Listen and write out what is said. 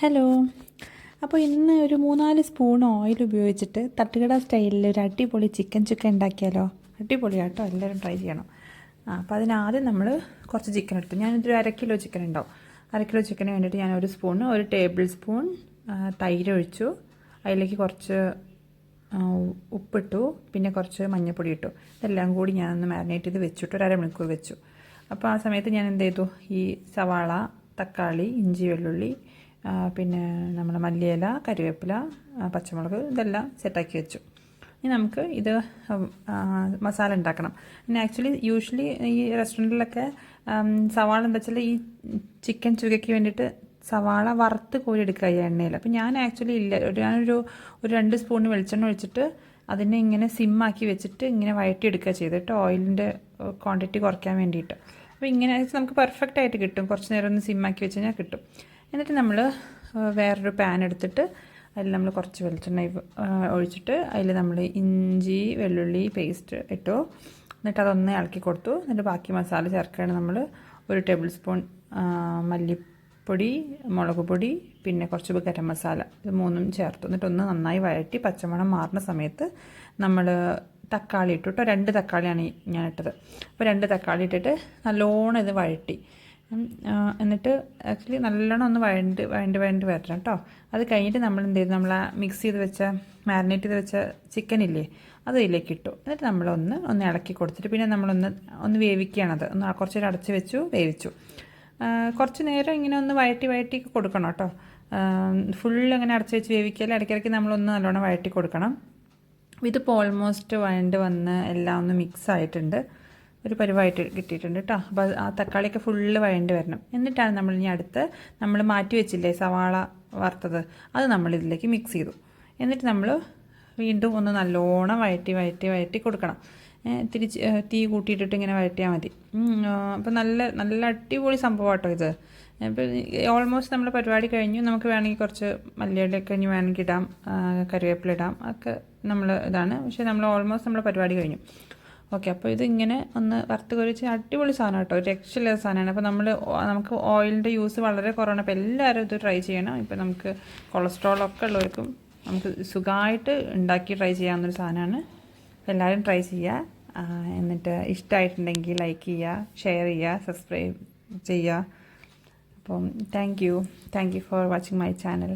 Hello അപ്പോൾ ഇന്ന് ഒരു മൂന്നാൽ സ്പൂൺ ഓയിൽ ഉപയോഗിച്ചിട്ട് തട്ടുകട സ്റ്റൈലിൽ ഒരു അടിപൊളി ചിക്കൻ ചുക്ക ഉണ്ടാക്കിയാലോ? അടിപൊളിയാട്ടോ എല്ലാവരും ട്രൈ ചെയ്യണം. ആ അപ്പോൾ അതിനാദ്യം നമ്മൾ കുറച്ച് ചിക്കൻ എടുത്തു. ഞാനിതൊരു അര കിലോ ചിക്കൻ ഉണ്ടാവും. അര കിലോ ചിക്കന് വേണ്ടിയിട്ട് ഞാൻ ഒരു സ്പൂൺ ഒരു ടേബിൾ സ്പൂൺ തൈര് ഒഴിച്ചു. അതിലേക്ക് കുറച്ച് ഉപ്പിട്ടു. പിന്നെ കുറച്ച് മഞ്ഞൾപ്പൊടി ഇട്ടു. ഇതെല്ലാം കൂടി ഞാനൊന്ന് മാരിനേറ്റ് ചെയ്ത് വെച്ചിട്ട് ഒരു അരമണിക്കൂർ വെച്ചു. അപ്പോൾ ആ സമയത്ത് ഞാൻ എന്ത് ചെയ്തു? ഈ സവാള തക്കാളി ഇഞ്ചി വെള്ളുള്ളി പിന്നെ നമ്മൾ മല്ലിയില കറിവേപ്പില പച്ചമുളക് ഇതെല്ലാം സെറ്റാക്കി വെച്ചു. ഇനി നമുക്ക് ഇത് മസാല ഉണ്ടാക്കണം. പിന്നെ ആക്ച്വലി യൂഷ്വലി ഈ റെസ്റ്റോറന്റിലൊക്കെ സവാള എന്താ വെച്ചാൽ ഈ ചിക്കൻ ചുകയ്ക്ക് വേണ്ടിയിട്ട് സവാള വറുത്ത് കോരി എടുക്കുക ഈ എണ്ണയിൽ. അപ്പം ഞാൻ ആക്ച്വലി ഇല്ല. ഞാനൊരു ഒരു രണ്ട് സ്പൂൺ വെളിച്ചെണ്ണ ഒഴിച്ചിട്ട് അതിനെ ഇങ്ങനെ സിമ്മാക്കി വെച്ചിട്ട് ഇങ്ങനെ വഴറ്റിയെടുക്കുക ചെയ്തിട്ട് ഓയിലിന്റെ ക്വാണ്ടിറ്റി കുറയ്ക്കാൻ വേണ്ടിയിട്ട്. അപ്പോൾ ഇങ്ങനെ നമുക്ക് പെർഫെക്റ്റ് ആയിട്ട് കിട്ടും. കുറച്ച് നേരം ഒന്ന് സിമ്മാക്കി വെച്ച് കഴിഞ്ഞാൽ കിട്ടും. എന്നിട്ട് നമ്മൾ വേറൊരു പാൻ എടുത്തിട്ട് അതിൽ നമ്മൾ കുറച്ച് വെളിച്ചെണ്ണ ഒഴിച്ചിട്ട് അതിൽ നമ്മൾ ഇഞ്ചി വെള്ളുള്ളി പേസ്റ്റ് ഇട്ടു. എന്നിട്ട് അതൊന്ന് ഇളക്കി കൊടുത്തു. എന്നിട്ട് ബാക്കി മസാല ചേർക്കുകയാണ് നമ്മൾ ഒരു ടേബിൾ സ്പൂൺ മല്ലിപ്പൊടി മുളക് പൊടി പിന്നെ കുറച്ച് ഗരം മസാല ഇത് മൂന്നും ചേർത്തു. എന്നിട്ട് ഒന്ന് നന്നായി വഴറ്റി പച്ചമണം മാറുന്ന സമയത്ത് നമ്മൾ തക്കാളി ഇട്ടു കേട്ടോ രണ്ട് തക്കാളിയാണ് ഞാൻ ഇട്ടത് അപ്പോൾ രണ്ട് തക്കാളി ഇട്ടിട്ട് നല്ലോണം ഇത് വഴറ്റി. എന്നിട്ട് ആക്ച്വലി നല്ലോണം ഒന്ന് വഴണ്ട് വഴണ്ട് വഴണ്ട് വരണം കേട്ടോ അത് കഴിഞ്ഞിട്ട് നമ്മൾ എന്ത് ചെയ്തു? നമ്മൾ ആ മിക്സ് ചെയ്ത് വെച്ച മാരിനേറ്റ് ചെയ്ത് വെച്ച ചിക്കൻ ഇല്ലേ അത് ഇതിലേക്ക് ഇട്ടു. എന്നിട്ട് നമ്മളൊന്ന് ഒന്ന് ഇളക്കി കൊടുത്തിട്ട് പിന്നെ നമ്മളൊന്ന് ഒന്ന് വേവിക്കുകയാണത് ഒന്ന് കുറച്ച് നേരം അടച്ച് വെച്ചു വേവിച്ചു. കുറച്ച് നേരം ഇങ്ങനെ ഒന്ന് വഴറ്റി വഴറ്റി കൊടുക്കണം കേട്ടോ ഫുൾ അങ്ങനെ അടച്ച് വെച്ച് വേവിക്കൽ ഇടയ്ക്കിടയ്ക്ക് നമ്മളൊന്ന് നല്ലോണം വഴറ്റി കൊടുക്കണം. ഇതിപ്പോൾ ഓൾമോസ്റ്റ് വഴണ്ട് വന്ന് എല്ലാം ഒന്ന് മിക്സ് ആയിട്ടുണ്ട്. ഒരു പരിവായിട്ട് കിട്ടിയിട്ടുണ്ട് കേട്ടോ അപ്പോൾ ആ തക്കാളിയൊക്കെ ഫുള്ള് വഴണ്ട് വരണം. എന്നിട്ടാണ് നമ്മൾ ഇനി അടുത്ത് നമ്മൾ മാറ്റി വെച്ചില്ലേ സവാള വറുത്തത്? അത് നമ്മൾ ഇതിലേക്ക് മിക്സ് ചെയ്തു. എന്നിട്ട് നമ്മൾ വീണ്ടും ഒന്ന് നല്ലോണം വഴറ്റി വഴറ്റി വഴറ്റി കൊടുക്കണം. തിരിച്ച് തീ കൂട്ടിയിട്ടിട്ട് ഇങ്ങനെ വഴറ്റിയാൽ മതി. അപ്പോൾ നല്ല നല്ല അടിപൊളി സംഭവം കേട്ടോ ഇത് അപ്പോൾ ഓൾമോസ്റ്റ് നമ്മൾ പരിപാടി കഴിഞ്ഞു. നമുക്ക് വേണമെങ്കിൽ കുറച്ച് മല്ലിയിലൊക്കെ ഇനി വേണമെങ്കിൽ ഇടാം. കറിവേപ്പില ഇടാം. ഒക്കെ നമ്മൾ ഇതാണ്. പക്ഷേ നമ്മൾ ഓൾമോസ്റ്റ് നമ്മൾ പരിപാടി കഴിഞ്ഞു. ഓക്കെ അപ്പോൾ ഇത് ഇങ്ങനെ ഒന്ന് വറുത്ത് കുരിച്ച് അടിപൊളി സാധനം കേട്ടോ രക്ഷയില്ലാത്ത സാധനമാണ്. അപ്പോൾ നമ്മൾ നമുക്ക് ഓയിലിന്റെ യൂസ് വളരെ കുറവാണ്. അപ്പോൾ എല്ലാവരും ഇത് ട്രൈ ചെയ്യണം. ഇപ്പോൾ നമുക്ക് കൊളസ്ട്രോൾ ഒക്കെ ഉള്ളവർക്കും നമുക്ക് സുഖമായിട്ട് ഉണ്ടാക്കി ട്രൈ ചെയ്യാവുന്നൊരു സാധനമാണ്. എല്ലാവരും ട്രൈ ചെയ്യുക. എന്നിട്ട് ഇഷ്ടമായിട്ടുണ്ടെങ്കിൽ ലൈക്ക് ചെയ്യുക ഷെയർ ചെയ്യുക സബ്സ്ക്രൈബ് ചെയ്യുക. അപ്പം thank you thank you for watching my channel